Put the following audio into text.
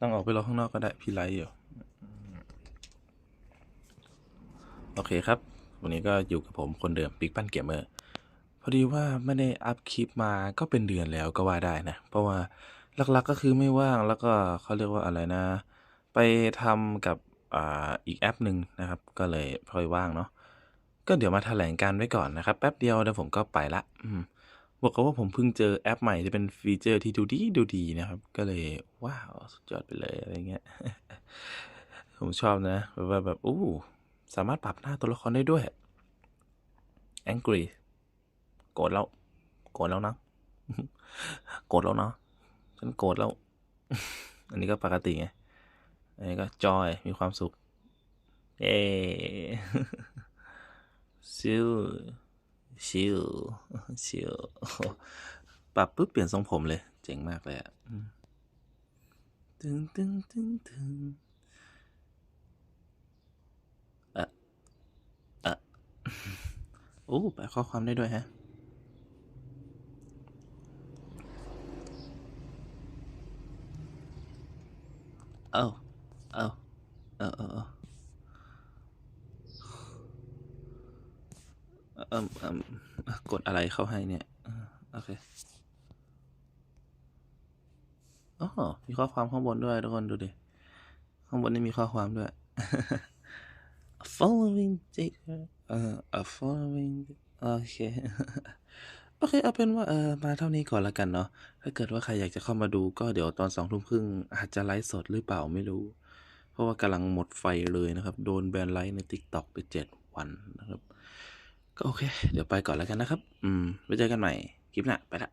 ต้องออกไปรอข้างนอกก็ได้ พี่ไลฟ์อยู่ โอเคครับ วันนี้ก็อยู่กับผมคนเดิมปิ๊กปั้นเกมเมอร์ พอดีว่าไม่ได้อัพคลิปมาก็เป็นเดือนแล้วก็ว่าได้นะ เพราะว่าหลักๆก็คือไม่ว่างแล้วก็เขาเรียกว่าอะไรนะ ไปทำกับอ่าอีกแอปหนึ่งนะครับ ก็เลยพลอยว่างเนาะก็เดี๋ยวมาแถลงการไว้ก่อนนะครับ แป๊บเดียวเดี๋ยวผมก็ไปละ อืม บอกกันว่าผมเพิ่งเจอแอปใหม่ที่เป็นฟีเจอร์ที่ดูดีดูดีนะครับ ก็เลยว้าวสุดยอดไปเลยอะไรเงี้ย ผมชอบนะแบบว่าแบบอู้สามารถปรับหน้าตัวละครได้ด้วย angry โกรธแล้ว โกรธแล้วนะ โกรธแล้วเนาะฉันโกรธแล้ว อันนี้ก็ปกติไง อันนี้ก็จอย มีความสุขเย้ชิล ชิลชิลปรับปุ๊บเปลี่ยนทรงผมเลย เจ๋งมากเลยอะตึงตึงตึงตึงเอะเอะโอ้แปลข้อความได้ด้วยฮะเอ้าเอ้าเออเออ เออเอิ่มเอิ่มกดอะไรเข้าให้เนี่ยอโอเคอ๋อมีข้อความข้างบนด้วยทุกคนดูดิ ข้างบนนี่มีข้อความด้วย following data เอ่อ following โอเคโอเคเอาเป็นว่าเออมาเท่านี้ก่อนละกันเนาะถ้าเกิดว่าใครอยากจะเข้ามาดูก็เดี๋ยวตอนสองทุ่มครึ่งอาจจะไลฟ์สดหรือเปล่าไม่รู้ เพราะว่ากำลังหมดไฟเลยนะครับ โดนแบนไลฟ์ใน TikTok ไปเจ็ดวันนะครับ ก็โอเค เดี๋ยวไปก่อนแล้วกันนะครับ อืมไว้เจอกันใหม่คลิปหน้าไปละ